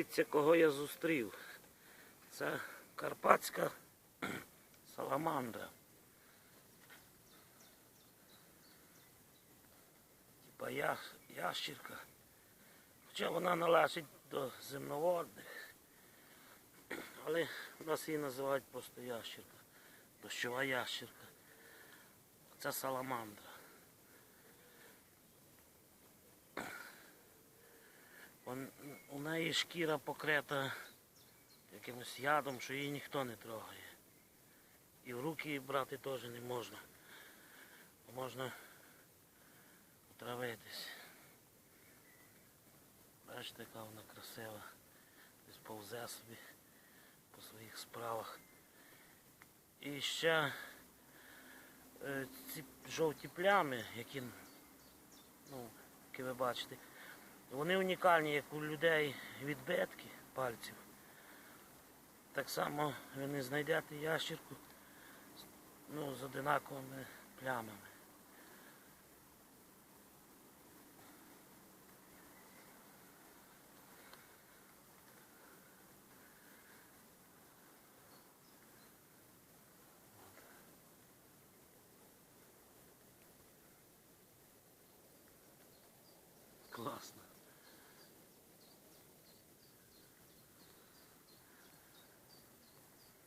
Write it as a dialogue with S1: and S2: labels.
S1: Дивіться, кого я зустрів. Це карпатська саламандра. Типа я, ящірка. Хоча вона належить до земноводних. Але в нас її називають просто ящірка. Дощова ящірка. Це саламандра. У неї шкіра покрита якимось ядом, що її ніхто не трогає. І в руки брати теж не можна. Можна отравитись. Бачите, яка вона красива. Десь повзе собі по своїх справах. І ще е, ці жовті плями, які, ну, які ви бачите, вони унікальні, як у людей відбитки пальців. Так само ви не знайдете ящірку ну, з одинаковими плямами.